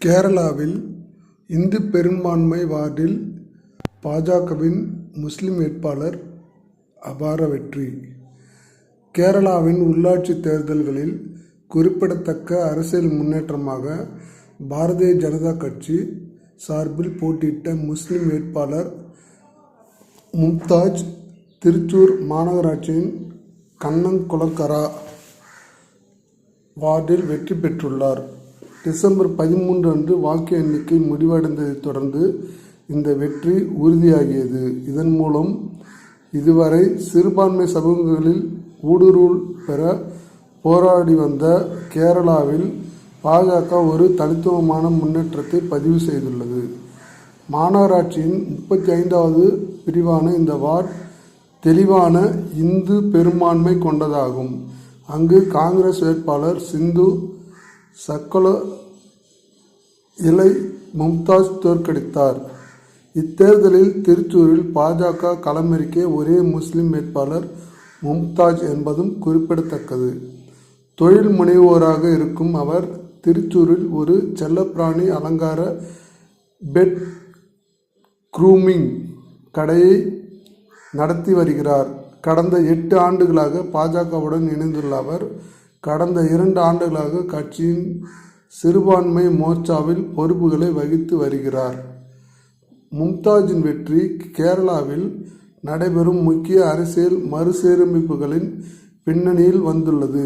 கேரளாவில் இந்து பெரும்பான்மை வார்டில் பாஜகவின் முஸ்லிம் வேட்பாளர் அபார வெற்றி. கேரளாவின் உள்ளாட்சி தேர்தல்களில் குறிப்பிடத்தக்க அரசியல் முன்னேற்றமாக பாரதிய ஜனதா கட்சி சார்பில் போட்டியிட்ட முஸ்லிம் வேட்பாளர் மும்தாஜ் திருச்சூர் மாநகராட்சியின் கண்ணங்குளக்கரா வார்டில் வெற்றி பெற்றுள்ளார். டிசம்பர் பதிமூன்று அன்று வாக்கு எண்ணிக்கை முடிவடைந்ததைத் தொடர்ந்து இந்த வெற்றி உறுதியாகியது. இதன் மூலம் இதுவரை சிறுபான்மை சமூகங்களில் ஊடுருவல் பெற போராடி வந்த கேரளாவில் பாஜக ஒரு தனித்துவமான முன்னேற்றத்தை பதிவு செய்துள்ளது. மாநகராட்சியின் முப்பத்தி ஐந்தாவது பிரிவான இந்த வார்டு தெளிவான இந்து பெரும்பான்மை கொண்டதாகும். அங்கு காங்கிரஸ் வேட்பாளர் சிந்து சக்கல இலை மும்தாஜ் தோற்கடித்தார். இத்தேர்தலில் திருச்சூரில் பாஜக களமிறக்கிய ஒரே முஸ்லிம் வேட்பாளர் மும்தாஜ் என்பதும் குறிப்பிடத்தக்கது. தொழில் முனைவோராக இருக்கும் அவர் திருச்சூரில் ஒரு செல்லப்பிராணி அலங்கார பெட் க்ரூமிங் கடையை நடத்தி வருகிறார். கடந்த எட்டு ஆண்டுகளாக பாஜகவுடன் இணைந்துள்ள அவர் கடந்த இரண்டு ஆண்டுகளாக கட்சியின் சிறுபான்மை மோர்ச்சாவில் பொறுப்புகளை வகித்து வருகிறார். மும்தாஜின் வெற்றி கேரளாவில் நடைபெறும் முக்கிய அரசியல் மறுசீரமைப்புகளின் பின்னணியில் வந்துள்ளது.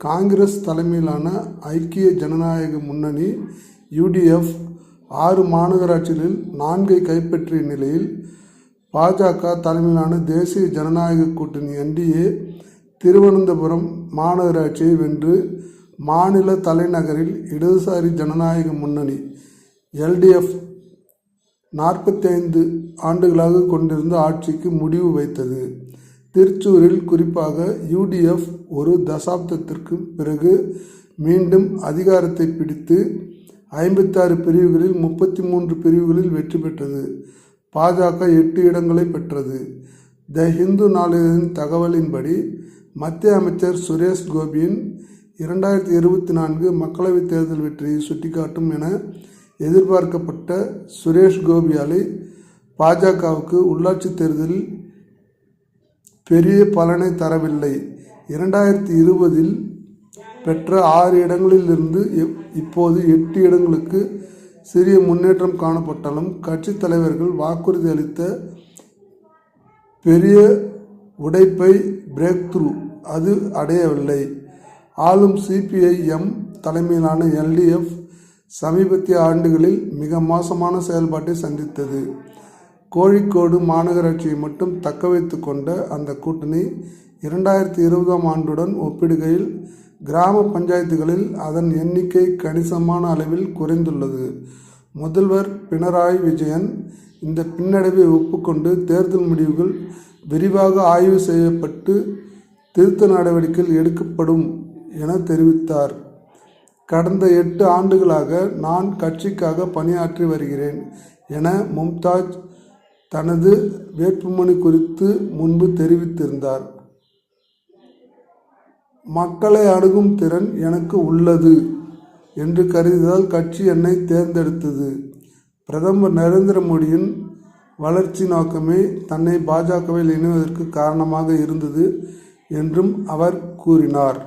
காங்கிரஸ் தலைமையிலான ஐக்கிய ஜனநாயக முன்னணி யுடிஎஃப் ஆறு மாநகராட்சிகளில் நான்கை கைப்பற்றிய நிலையில் பாஜக தலைமையிலான தேசிய ஜனநாயக கூட்டணி என்டிஏ திருவனந்தபுரம் மாநகராட்சியை வென்று மாநில தலைநகரில் இடதுசாரி ஜனநாயக முன்னணி எல்டிஎஃப் நாற்பத்தைந்து ஆண்டுகளாக கொண்டிருந்த ஆட்சிக்கு முடிவு வைத்தது. திருச்சூரில் குறிப்பாக யூடிஎஃப் ஒரு தசாப்தத்திற்கு பிறகு மீண்டும் அதிகாரத்தை பிடித்து ஐம்பத்தாறு பிரிவுகளில் முப்பத்தி மூன்று பிரிவுகளில் வெற்றி பெற்றது. பாஜக எட்டு இடங்களை பெற்றது. த ஹிந்து நாளிதழின் தகவலின்படி மத்திய அமைச்சர் சுரேஷ் கோபியின் இரண்டாயிரத்தி இருபத்தி நான்கு மக்களவைத் தேர்தல் வெற்றியை சுட்டிக்காட்டும் என எதிர்பார்க்கப்பட்ட சுரேஷ் கோபியாலை பாஜகவுக்கு உள்ளாட்சி தேர்தலில் பெரிய பலனை தரவில்லை. இரண்டாயிரத்தி இருபதில் பெற்ற ஆறு இடங்களிலிருந்து இப்- இப்போது எட்டு இடங்களுக்கு சிறிய முன்னேற்றம் காணப்பட்டாலும் கட்சித் தலைவர்கள் வாக்குறுதி அளித்த பெரிய உடைப்பை பிரேக் த்ரூ அது அடையவில்லை. ஆளும் சிபிஐஎம் தலைமையிலான எல்டிஎஃப் சமீபத்திய ஆண்டுகளில் மிக மோசமான செயல்பாட்டை சந்தித்தது. கோழிக்கோடு மாநகராட்சியை மட்டும் தக்க வைத்து கொண்ட அந்த கூட்டணி இரண்டாயிரத்தி இருபதாம் ஆண்டுடன் ஒப்பிடுகையில் கிராம பஞ்சாயத்துகளில் அதன் எண்ணிக்கை கணிசமான அளவில் குறைந்துள்ளது. முதல்வர் பினராயி விஜயன் இந்த பின்னடைவை ஒப்புக்கொண்டு தேர்தல் முடிவுகள் விரிவாக ஆய்வு செய்யப்பட்டு திருத்த நடவடிக்கைகள் எடுக்கப்படும் என தெரிவித்தார். கடந்த எட்டு ஆண்டுகளாக நான் கட்சிக்காக பணியாற்றி வருகிறேன் என மும்தாஜ் தனது வேட்புமனு குறித்து முன்பு தெரிவித்திருந்தார். மக்களை அணுகும் திறன் எனக்கு உள்ளது என்று கருதியதால் கட்சி என்னை தேர்ந்தெடுத்தது. பிரதமர் நரேந்திர மோடியின் வளர்ச்சி நோக்கமே தன்னை பாஜகவில் இணைவதற்கு காரணமாக இருந்தது என்றும் அவர் கூறினார்.